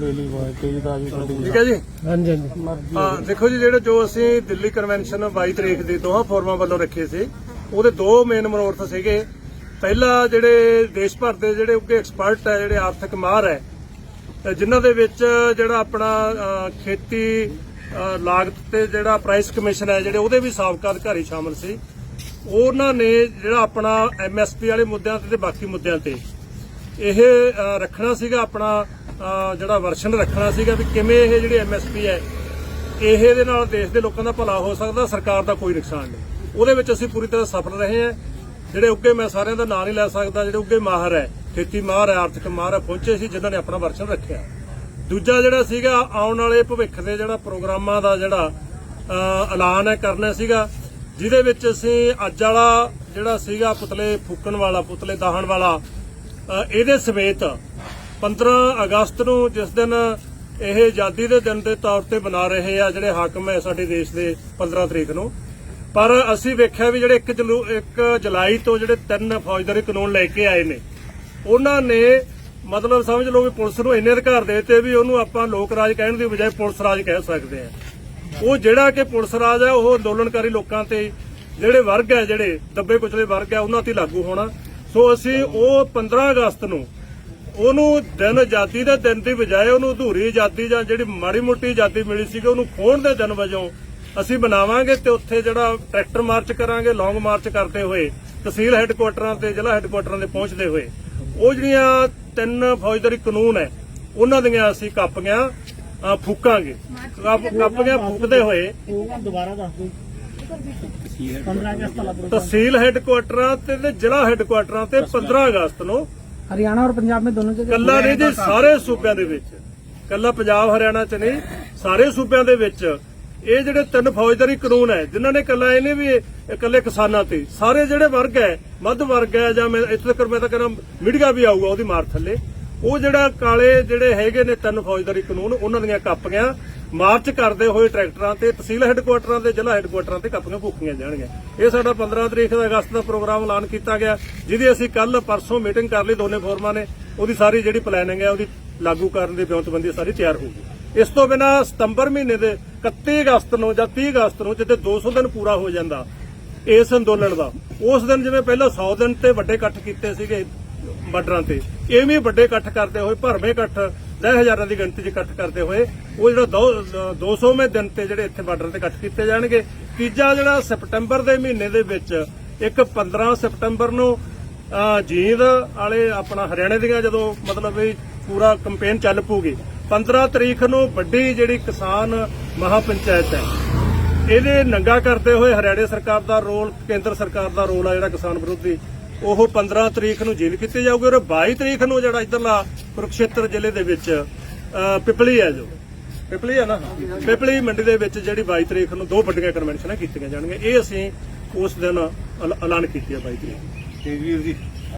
Daily boy ਤੇਜ਼ ਤਾਜੀ ਗੱਡੀ ਠੀਕ ਹੈ ਜੀ। ਹਾਂਜੀ ਹਾਂਜੀ। ਹਾਂ ਦੇਖੋ ਜੀ ਜਿਹੜੇ ਜੋ ਅਸੀਂ ਦਿੱਲੀ ਕਨਵੈਨਸ਼ਨ 22 ਤਰੀਕ ਦੇ ਦੋਹਾਂ ਫੋਰਮਾਂ ਵੱਲੋਂ ਰੱਖੇ ਸੀ ਉਹਦੇ ਦੋ ਮੇਨ ਮਨੋਰਥ ਸੀਗੇ। ਪਹਿਲਾ ਜਿਹੜੇ ਦੇਸ਼ ਭਰ ਦੇ ਜਿਹੜੇ ਉੱਗੇ ਐਕਸਪਰਟ ਹੈ ਜਿਹੜੇ ਆਰਥਿਕ ਮਾਹਰ ਹੈ ਜਿਨ੍ਹਾਂ ਦੇ ਵਿੱਚ ਜਿਹੜਾ ਆਪਣਾ ਖੇਤੀ ਲਾਗਤ ਤੇ ਜਿਹੜਾ ਪ੍ਰਾਈਸ ਕਮਿਸ਼ਨ ਹੈ ਜਿਹੜੇ ਉਹਦੇ ਵੀ ਸਾਬਕਾ ਅਧਿਕਾਰੀ ਸ਼ਾਮਲ ਸੀ। ਉਹਨਾਂ ਨੇ ਜਿਹੜਾ ਆਪਣਾ ਐਮਐਸਪੀ ਵਾਲੇ ਮੁੱਦਿਆਂ ਤੇ ਤੇ ਬਾਕੀ ਮੁੱਦਿਆਂ ਤੇ ਇਹ ਰੱਖਣਾ ਸੀਗਾ ਆਪਣਾ ਜਿਹੜਾ ਵਰਸ਼ਨ ਰੱਖਣਾ ਸੀਗਾ ਵੀ ਕਿਵੇਂ ਇਹ ਜਿਹੜੀ ਐਮਐਸਪੀ ਹੈ, ਇਹ ਦੇ ਨਾਲ ਦੇਸ਼ ਦੇ ਲੋਕਾਂ ਦਾ ਭਲਾ ਹੋ ਸਕਦਾ, ਸਰਕਾਰ ਦਾ ਕੋਈ ਨੁਕਸਾਨ ਨਹੀਂ। ਉਹਦੇ ਵਿੱਚ ਅਸੀਂ ਪੂਰੀ ਤਰ੍ਹਾਂ ਸਫਲ ਰਹੇ ਹਾਂ। ਜਿਹੜੇ ਉੱਗੇ ਮੈਂ ਸਾਰਿਆਂ ਦਾ ਨਾਂ ਨਹੀਂ ਲੈ ਸਕਦਾ, ਜਿਹੜੇ ਉੱਗੇ ਮਾਹਰ ਹੈ, ਖੇਤੀ ਮਾਹਰ ਹੈ, ਆਰਥਿਕ ਮਾਹਰ ਹੈ, ਪਹੁੰਚੇ ਸੀ, ਜਿਨ੍ਹਾਂ ਨੇ ਆਪਣਾ ਵਰਸ਼ਨ ਰੱਖਿਆ। ਦੂਜਾ ਜਿਹੜਾ ਸੀਗਾ, ਆਉਣ ਵਾਲੇ ਭਵਿੱਖ ਦੇ ਜਿਹੜਾ ਪ੍ਰੋਗਰਾਮਾਂ ਦਾ ਜਿਹੜਾ ਐਲਾਨ ਹੈ, ਕਰਨਾ ਸੀਗਾ, ਜਿਹਦੇ ਵਿੱਚ ਅਸੀਂ ਅੱਜ ਵਾਲਾ ਜਿਹੜਾ ਸੀਗਾ, ਪੁਤਲੇ ਫੂਕਣ ਵਾਲਾ, ਪੁਤਲੇ ਦਾਹਣ ਵਾਲਾ ਇਹਦੇ ਸਮੇਤ 15 ਅਗਸਤ ਨੂੰ ਜਿਸ ਦਿਨ ਇਹ ਆਜ਼ਾਦੀ ਦੇ ਦਿਨ ਦੇ ਤੌਰ ਤੇ ਬਣਾ ਰਹੇ ਆ, ਜਿਹੜੇ ਹਾਕਮ ਹੈ ਸਾਡੇ ਦੇਸ਼ ਦੇ 15 ਤਰੀਕ ਨੂੰ, ਪਰ ਅਸੀਂ ਵੇਖਿਆ ਵੀ ਜਿਹੜੇ 1 ਜਲੂ 1 ਜੁਲਾਈ ਤੋਂ ਜਿਹੜੇ ਤਿੰਨ ਫੌਜਦਾਰੀ ਕਾਨੂੰਨ ਲੈ ਕੇ ਆਏ ਨੇ, ਉਹਨਾਂ ਨੇ ਮਤਲਬ ਸਮਝ ਲਓ ਵੀ ਪੁਲਿਸ ਨੂੰ ਇੰਨੇ ਅਧਿਕਾਰ ਦੇ ਦਿੱਤੇ ਵੀ ਉਹਨੂੰ ਆਪਾਂ ਲੋਕ ਰਾਜ ਕਹਿਣ ਦੀ ਬਜਾਏ ਪੁਲਿਸ ਰਾਜ ਕਹਿ ਸਕਦੇ ਆ। ਉਹ ਜਿਹੜਾ ਕਿ ਪੁਲਿਸ ਰਾਜ ਹੈ ਉਹ ਅੰਦੋਲਨਕਾਰੀ ਲੋਕਾਂ ਤੇ ਜਿਹੜੇ ਵਰਗ ਹੈ ਜਿਹੜੇ ਦੱਬੇ ਕੁਚਲੇ ਵਰਗ ਹੈ ਉਹਨਾਂ ਤੇ ਲਾਗੂ ਹੋਣਾ। ਸੋ ਅਸੀਂ ਉਹ 15 ਅਗਸਤ ਨੂੰ ਉਹਨੂੰ ਦਿਨ ਆਜ਼ਾਦੀ ਦੇ ਦਿਨ ਦੀ ਬਜਾਏ ਉਹਨੂੰ ਅਧੂਰੀ ਆਜ਼ਾਦੀ ਜਾਂ ਜਿਹੜੀ ਮਾੜੀ ਮੋਟੀ ਆਜ਼ਾਦੀ ਮਿਲੀ ਸੀਗੀ ਉਹਨੂੰ ਖੋਣ ਦੇ ਦਿਨ ਵਜੋਂ ਅਸੀਂ ਬਣਾਵਾਂਗੇ ਤੇ ਉੱਥੇ ਜਿਹੜਾ ਟਰੈਕਟਰ ਮਾਰਚ ਕਰਾਂਗੇ ਲੌਂਗ ਮਾਰਚ ਕਰਦੇ ਹੋਏ ਤਹਿਸੀਲ ਹੈੱਡਕੁਆਟਰਾਂ ਤੇ ਜ਼ਿਲ੍ਹਾ ਹੈੱਡਕੁਆਟਰਾਂ ਦੇ ਪਹੁੰਚਦੇ ਹੋਏ। ਉਹ ਜਿਹੜੀਆਂ ਤਿੰਨ ਫੌਜਦਾਰੀ ਕਾਨੂੰਨ ਹੈ ਉਹਨਾਂ ਦੀਆਂ ਅਸੀਂ ਕਾਪੀਆਂ ਫੂਕਾਂਗੇ। ਕਾਪ- ਕਾਪੀਆਂ ਫੂਕਦੇ ਹੋਏ ਦੁਬਾਰਾ ਦੱਸ ਦਿਓ। 15 ਤਹਿਸੀਲ ਹੈੱਡਕੁਆਟਰਾਂ ਤੇ ਜ਼ਿਲ੍ਹਾ ਹੈੱਡਕੁਆਟਰਾਂ ਤੇ 15 ਅਗਸਤ ਨੂੰ। ਹਰਿਆਣਾ ਔਰ ਪੰਜਾਬ ਮੇ ਦੋਨੋਂ ਜਗ੍ਹਾ ਕੱਲਾ ਨਹੀਂ ਜੀ ਸਾਰੇ ਸੂਬਿਆਂ ਦੇ ਵਿੱਚ। ਕੱਲਾ ਪੰਜਾਬ ਹਰਿਆਣਾ ਚ ਨਹੀਂ ਸਾਰੇ ਸੂਬਿਆਂ ਦੇ ਵਿੱਚ। ਇਹ ਜਿਹੜੇ ਤਿੰਨ ਫੌਜਦਾਰੀ ਕਾਨੂੰਨ ਹੈ ਜਿਨ੍ਹਾਂ ਨੇ ਕੱਲਾ ਇਹਨੇ ਵੀ ਇਕੱਲੇ ਕਿਸਾਨਾਂ ਤੇ ਸਾਰੇ ਜਿਹੜੇ ਵਰਗ ਹੈ ਮੱਧ ਵਰਗ ਹੈ ਜਾਂ ਇੱਥੇ ਤੱਕ ਮੈਂ ਤਾਂ ਕਹਿੰਦਾ ਮੀਡੀਆ ਵੀ ਆਊਗਾ ਉਹਦੀ ਮਾਰ ਥੱਲੇ। ਉਹ ਜਿਹੜਾ ਕਾਲੇ ਜਿਹੜੇ ਹੈਗੇ ਨੇ ਤਿੰਨ ਫੌਜਦਾਰੀ ਕਾਨੂੰਨ, ਉਹਨਾਂ ਦੀਆਂ ਕਾਪੀਆਂ ਮਾਰਚ ਕਰਦੇ ਹੋਏ ਟਰੈਕਟਰਾਂ ਤੇ, ਤਹਿਸੀਲ ਹੈੱਡਕੁਆਟਰਾਂ ਤੇ ਜ਼ਿਲ੍ਹਾ ਹੈੱਡਕੁਆਟਰਾਂ ਤੇ ਕਾਪੀਆਂ ਫੂਕੀਆਂ ਜਾਣਗੀਆਂ। ਇਹ ਸਾਡਾ 15 ਤਰੀਕ ਦਾ ਅਗਸਤ ਦਾ ਪ੍ਰੋਗਰਾਮ ਐਲਾਨ ਕੀਤਾ ਗਿਆ, ਜਿਹਦੀ ਅਸੀਂ ਕੱਲ ਪਰਸੋਂ ਮੀਟਿੰਗ ਕਰ ਲਈ ਦੋਨੇ ਫੋਰਮਾਂ ਨੇ। ਉਹਦੀ ਸਾਰੀ ਜਿਹੜੀ ਪਲੈਨਿੰਗ ਹੈ, ਉਹਦੀ ਲਾਗੂ ਕਰਨ ਦੀ ਬਿਉਂਤਬੰਦੀ ਸਾਰੀ ਤਿਆਰ ਹੋ ਗਈ। ਇਸ ਤੋਂ ਬਿਨਾ ਸਤੰਬਰ ਮਹੀਨੇ ਦੇ 31 ਅਗਸਤ ਨੂੰ ਜਾਂ 30 ਅਗਸਤ ਨੂੰ ਜਿੱਤੇ 200 ਦਿਨ ਪੂਰਾ ਹੋ ਜਾਂਦਾ ਇਸ ਅੰਦੋਲਨ ਦਾ, ਉਸ ਦਿਨ ਜਿਵੇਂ ਪਹਿਲਾਂ 100 ਦਿਨ ਤੇ ਵੱਡੇ ਇਕੱਠ ਕੀਤੇ ਸੀਗੇ ਬਾਰਡਰਾਂ ਤੇ। ਐਵੇਂ ਵੱਡੇ ਇਕੱਠ ਕਰਦੇ ਹੋਏ, ਭਰਵੇਂ ਇਕੱਠ, ਦਸ ਹਜ਼ਾਰਾਂ ਦੀ ਗਿਣਤੀ 'ਚ ਇਕੱਠ ਕਰਦੇ ਹੋਏ, ਉਹ ਜਿਹੜਾ ਦੋ- 200ਵੇਂ ਦਿਨ ਤੇ ਜਿਹੜੇ ਇੱਥੇ ਬਾਰਡਰ ਤੇ ਇਕੱਠ ਕੀਤੇ ਜਾਣਗੇ। ਤੀਜਾ ਜਿਹੜਾ ਸਪਟੰਬਰ ਦੇ ਮਹੀਨੇ ਦੇ ਵਿੱਚ, ਇੱਕ 15 ਸਪਟੰਬਰ ਨੂੰ ਜੀਂਦ ਵਾਲੇ ਆਪਣਾ ਹਰਿਆਣੇ ਦੀਆਂ ਜਦੋਂ ਮਤਲਬ ਵੀ ਪੂਰਾ ਕੈਂਪੇਨ ਚੱਲ ਪੂਗੀ 15 ਤਰੀਕ ਨੂੰ ਵੱਡੀ ਜਿਹੜੀ ਕਿਸਾਨ ਮਹਾਪੰਚਾਇਤ ਹੈ, ਇਹਦੇ ਨੰਗਾ ਕਰਦੇ ਹੋਏ ਹਰਿਆਣੇ ਸਰਕਾਰ ਦਾ ਰੋਲ, ਕੇਂਦਰ ਸਰਕਾਰ ਦਾ ਰੋਲ ਆ ਜਿਹੜਾ ਕਿਸਾਨ ਵਿਰੋਧੀ ਉਹ 15 ਤਰੀਕ ਨੂੰ ਜੇਲ੍ਹ ਕੀਤੀ ਜਾਊਗੀ ਔਰ 22 ਤਰੀਕ ਨੂੰ ਜਿਹੜਾ ਇਧਰਲਾ ਕੁਰਕਸ਼ੇਤਰ ਜ਼ਿਲ੍ਹੇ ਦੇ ਵਿੱਚ ਪਿਪਲੀ ਹੈ ਜੋ। ਪਿਪਲੀ ਹੈ ਨਾ? ਪਿਪਲੀ ਮੰਡੀ ਦੇ ਵਿੱਚ ਜਿਹੜੀ 22 ਤਰੀਕ ਨੂੰ ਦੋ ਵੱਡੀਆਂ ਕਨਵੈਨਸ਼ਨਾਂ ਕੀਤੀਆਂ ਜਾਣਗੀਆਂ। ਇਹ ਅਸੀਂ ਉਸ ਦਿਨ ਐਲਾਨ ਕੀਤੀ ਹੈ 22 ਤਰੀਕ ਤੇ ਵੀਰ ਜੀ